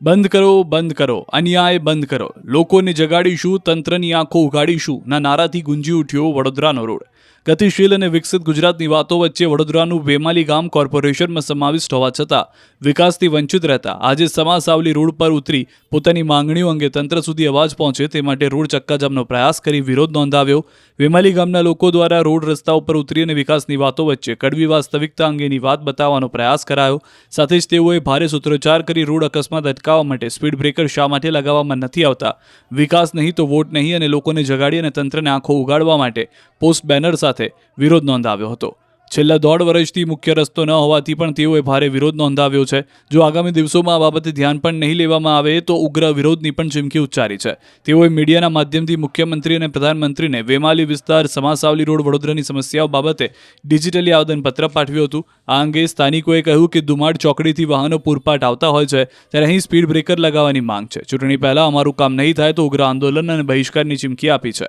બંધ કરો બંધ કરો. અન્યાય બંધ કરો. લોકોને જગાડીશું, તંત્રની આંખો ઉગાડીશું ના નારાથી ગુંજી ઉઠ્યો વડોદરાનો રોડ. ગતિશીલ અને વિકસિત ગુજરાતની વાતો વચ્ચે વડોદરાનું વેમાલી ગામ કોર્પોરેશનમાં સમાવિષ્ટ હોવા છતાં વિકાસથી વંચિત રહેતા, આજે સમાસાવલી રોડ પર ઉતરી પોતાની માંગણીઓ અંગે તંત્ર સુધી અવાજ પહોંચે તે માટે રોડ ચક્કાજામનો પ્રયાસ કરી વિરોધ નોંધાવ્યો. વેમાલી ગામના લોકો દ્વારા રોડ રસ્તા ઉપર ઉતરી અને વિકાસની વાતો વચ્ચે કડવી વાસ્તવિકતા અંગેની વાત બતાવવાનો પ્રયાસ કરાયો. સાથે જ તેઓએ ભારે સૂત્રોચ્ચાર કરી રોડ અકસ્માત અટકાવવા માટે સ્પીડ બ્રેકર શા માટે લગાવવામાં નથી આવતા? વિકાસ નહીં તો વોટ નહીં અને લોકોને જગાડી અને તંત્રને આંખો ઉગાડવા માટે પોસ્ટ બેનર સાથે વિરોધ નોંધાવ્યો હતો. છેલ્લા દોઢ વર્ષથી મુખ્ય રસ્તો ન હોવાથી પણ તેઓએ ભારે વિરોધ નોંધાવ્યો છે. જો આગામી દિવસોમાં આ બાબતે ધ્યાન પણ નહીં લેવામાં આવે તો ઉગ્ર વિરોધની પણ ચીમકી ઉચ્ચારી છે. તેઓએ મીડિયાના માધ્યમથી મુખ્યમંત્રી અને પ્રધાનમંત્રીને વેમાલી વિસ્તાર, સમાસાવલી રોડ, વડોદરાની સમસ્યાઓ બાબતે ડિજિટલી આવેદનપત્ર પાઠવ્યું હતું. આ અંગે સ્થાનિકોએ કહ્યું કે દુમાડ ચોકડીથી વાહનો પૂરપાટ આવતા હોય છે, ત્યારે અહીં સ્પીડ બ્રેકર લગાવવાની માંગ છે. ચૂંટણી પહેલાં અમારું કામ નહીં થાય તો ઉગ્ર આંદોલન અને બહિષ્કારની ચીમકી આપી છે.